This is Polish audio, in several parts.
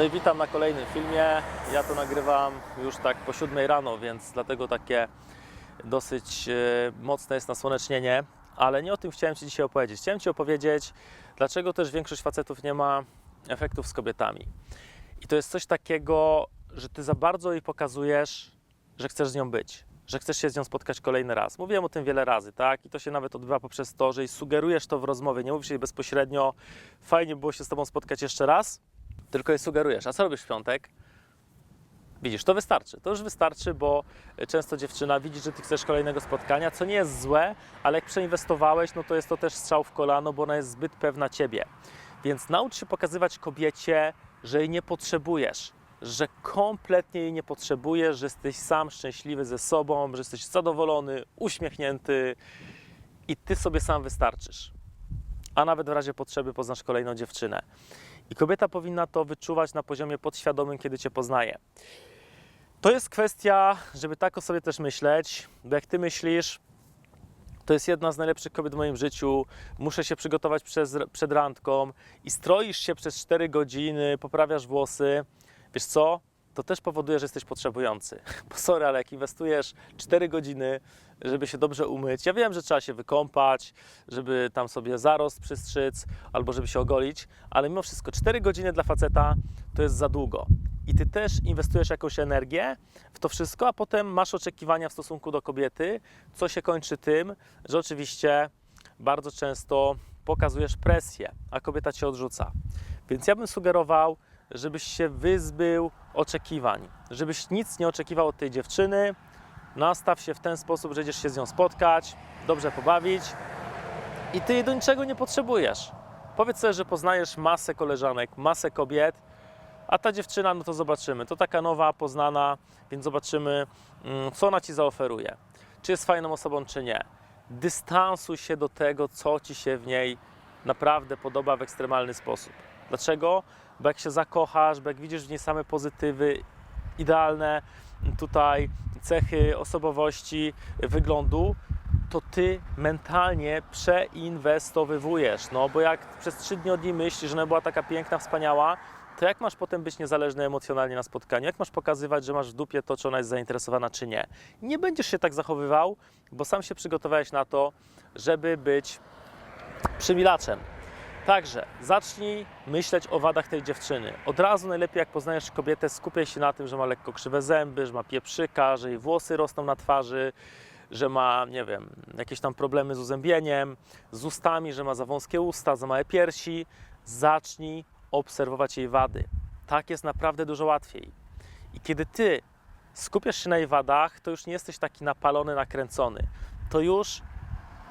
No i witam na kolejnym filmie. Ja to nagrywam już tak po 7 rano, więc dlatego takie dosyć e, mocne jest nasłonecznienie. Ale nie o tym chciałem Ci dzisiaj opowiedzieć. Chciałem Ci opowiedzieć, dlaczego też większość facetów nie ma efektów z kobietami. I to jest coś takiego, że Ty za bardzo jej pokazujesz, że chcesz z nią być, że chcesz się z nią spotkać kolejny raz. Mówiłem o tym wiele razy, tak? I to się nawet odbywa poprzez to, że jej sugerujesz to w rozmowie, nie mówisz jej bezpośrednio, fajnie było się z Tobą spotkać jeszcze raz, tylko jej sugerujesz. A co robisz w piątek? Widzisz, to wystarczy. To już wystarczy, bo często dziewczyna widzi, że ty chcesz kolejnego spotkania, co nie jest złe, ale jak przeinwestowałeś, no to jest to też strzał w kolano, bo ona jest zbyt pewna ciebie. Więc naucz się pokazywać kobiecie, że jej nie potrzebujesz, że kompletnie jej nie potrzebujesz, że jesteś sam szczęśliwy ze sobą, że jesteś zadowolony, uśmiechnięty i ty sobie sam wystarczysz. A nawet w razie potrzeby poznasz kolejną dziewczynę. I kobieta powinna to wyczuwać na poziomie podświadomym, kiedy cię poznaje. To jest kwestia, żeby tak o sobie też myśleć, bo jak ty myślisz, to jest jedna z najlepszych kobiet w moim życiu, muszę się przygotować przez, przed randką i stroisz się przez 4 godziny, poprawiasz włosy, wiesz co? To też powoduje, że jesteś potrzebujący. Bo sorry, ale jak inwestujesz 4 godziny, żeby się dobrze umyć, ja wiem, że trzeba się wykąpać, żeby tam sobie zarost przystrzyc, albo żeby się ogolić, ale mimo wszystko 4 godziny dla faceta to jest za długo. I ty też inwestujesz jakąś energię w to wszystko, a potem masz oczekiwania w stosunku do kobiety, co się kończy tym, że oczywiście bardzo często pokazujesz presję, a kobieta cię odrzuca. Więc ja bym sugerował, żebyś się wyzbył oczekiwań, żebyś nic nie oczekiwał od tej dziewczyny. Nastaw się w ten sposób, że idziesz się z nią spotkać, dobrze pobawić i ty jej do niczego nie potrzebujesz. Powiedz sobie, że poznajesz masę koleżanek, masę kobiet, a ta dziewczyna, no to zobaczymy. To taka nowa, poznana, więc zobaczymy, mm, co ona ci zaoferuje. Czy jest fajną osobą, czy nie. Dystansuj się do tego, co ci się w niej naprawdę podoba w ekstremalny sposób. Dlaczego? Bo jak się zakochasz, bo jak widzisz w niej same pozytywy, idealne tutaj cechy osobowości, wyglądu, to ty mentalnie przeinwestowywujesz. No bo jak przez trzy dni od niej myślisz, że ona była taka piękna, wspaniała, to jak masz potem być niezależny emocjonalnie na spotkaniu? Jak masz pokazywać, że masz w dupie to, czy ona jest zainteresowana, czy nie? Nie będziesz się tak zachowywał, bo sam się przygotowałeś na to, żeby być przymilaczem. Także zacznij myśleć o wadach tej dziewczyny. Od razu najlepiej, jak poznajesz kobietę, skupiaj się na tym, że ma lekko krzywe zęby, że ma pieprzyka, że jej włosy rosną na twarzy, że ma, nie wiem, jakieś tam problemy z uzębieniem, z ustami, że ma za wąskie usta, za małe piersi. Zacznij obserwować jej wady. Tak jest naprawdę dużo łatwiej. I kiedy ty skupiasz się na jej wadach, to już nie jesteś taki napalony, nakręcony. To już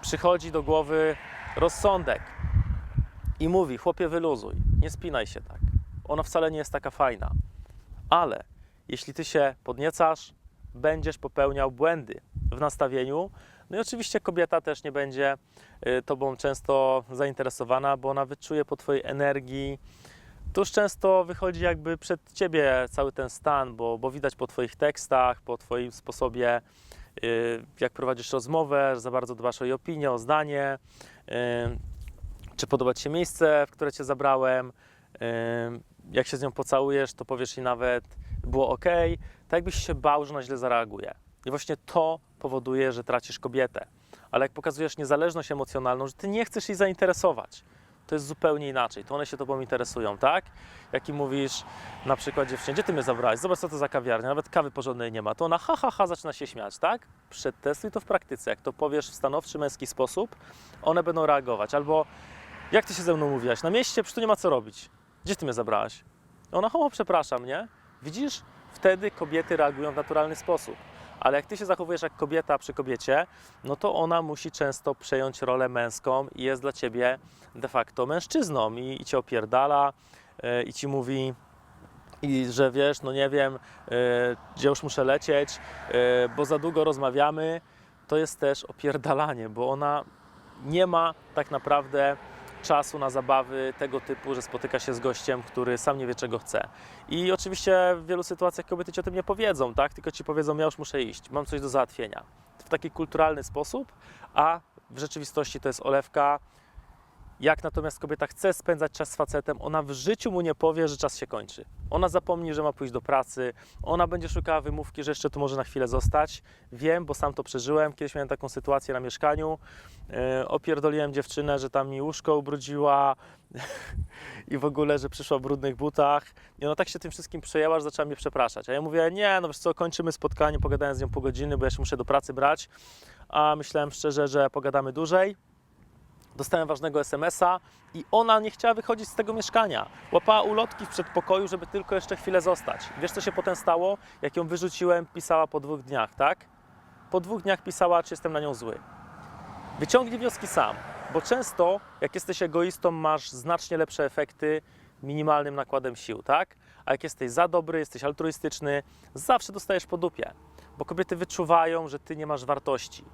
przychodzi do głowy rozsądek i mówi: Chłopie, wyluzuj, nie spinaj się tak. Ona wcale nie jest taka fajna. Ale jeśli ty się podniecasz, będziesz popełniał błędy w nastawieniu. No i oczywiście kobieta też nie będzie y, tobą często zainteresowana, bo ona wyczuje po twojej energii. To już często wychodzi jakby przed ciebie cały ten stan, bo, bo widać po twoich tekstach, po twoim sposobie, y, jak prowadzisz rozmowę, że za bardzo dbasz o jej opinię, o zdanie, y, czy podoba ci się miejsce, w które cię zabrałem. Jak się z nią pocałujesz, to powiesz jej nawet, było ok, tak jakbyś się bał, że ona źle zareaguje. I właśnie to powoduje, że tracisz kobietę. Ale jak pokazujesz niezależność emocjonalną, że ty nie chcesz jej zainteresować, to jest zupełnie inaczej. To one się tobą interesują, tak? Jak i mówisz na przykład dziewczynie, gdzie ty mnie zabrałeś? Zobacz, co to za kawiarnia, nawet kawy porządnej nie ma. To ona ha, ha, ha, zaczyna się śmiać, tak? Przetestuj to w praktyce. Jak to powiesz w stanowczy, męski sposób, one będą reagować. Albo jak ty się ze mną mówiłaś? Na mieście, przecież tu nie ma co robić. Gdzie ty mnie zabrałaś? Ona, o, przepraszam, nie? Widzisz? Wtedy kobiety reagują w naturalny sposób. Ale jak ty się zachowujesz jak kobieta przy kobiecie, no to ona musi często przejąć rolę męską i jest dla ciebie de facto mężczyzną i, i cię opierdala yy, i ci mówi, i że wiesz, no nie wiem, yy, gdzie już muszę lecieć, yy, bo za długo rozmawiamy, to jest też opierdalanie, bo ona nie ma tak naprawdę czasu na zabawy tego typu, że spotyka się z gościem, który sam nie wie, czego chce. I oczywiście w wielu sytuacjach kobiety ci o tym nie powiedzą, tak? Tylko ci powiedzą, ja już muszę iść, mam coś do załatwienia. W taki kulturalny sposób, a w rzeczywistości to jest olewka. Jak natomiast kobieta chce spędzać czas z facetem, ona w życiu mu nie powie, że czas się kończy. Ona zapomni, że ma pójść do pracy, ona będzie szukała wymówki, że jeszcze tu może na chwilę zostać. Wiem, bo sam to przeżyłem. Kiedyś miałem taką sytuację na mieszkaniu. Yy, opierdoliłem dziewczynę, że tam mi łóżko ubrudziła i w ogóle, że przyszła w brudnych butach. I ona tak się tym wszystkim przejęła, że zaczęła mnie przepraszać. A ja mówię, nie, no wiesz co, kończymy spotkanie, pogadałem z nią pół godziny, bo ja się muszę do pracy brać. A myślałem szczerze, że pogadamy dłużej. Dostałem ważnego SMS-a i ona nie chciała wychodzić z tego mieszkania. Łapała ulotki w przedpokoju, żeby tylko jeszcze chwilę zostać. Wiesz, co się potem stało? Jak ją wyrzuciłem, pisała po dwóch dniach, tak? Po dwóch dniach pisała, czy jestem na nią zły. Wyciągnij wnioski sam, bo często, jak jesteś egoistą, masz znacznie lepsze efekty minimalnym nakładem sił, tak? A jak jesteś za dobry, jesteś altruistyczny, zawsze dostajesz po dupie, bo kobiety wyczuwają, że ty nie masz wartości.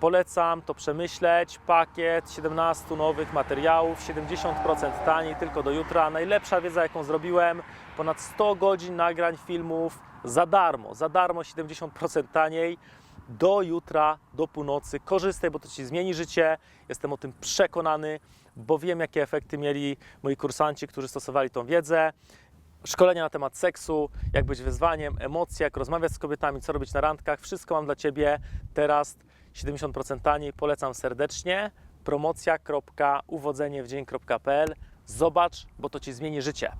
Polecam to przemyśleć. Pakiet 17 nowych materiałów, 70% taniej, tylko do jutra. Najlepsza wiedza, jaką zrobiłem. Ponad 100 godzin nagrań filmów za darmo. Za darmo 70% taniej. Do jutra, do północy. Korzystaj, bo to Ci zmieni życie. Jestem o tym przekonany, bo wiem, jakie efekty mieli moi kursanci, którzy stosowali tą wiedzę szkolenia na temat seksu, jak być wyzwaniem, emocje, jak rozmawiać z kobietami, co robić na randkach. Wszystko mam dla Ciebie teraz 70% taniej. Polecam serdecznie. Promocja.uwodzeniewdzień.pl Zobacz, bo to Ci zmieni życie.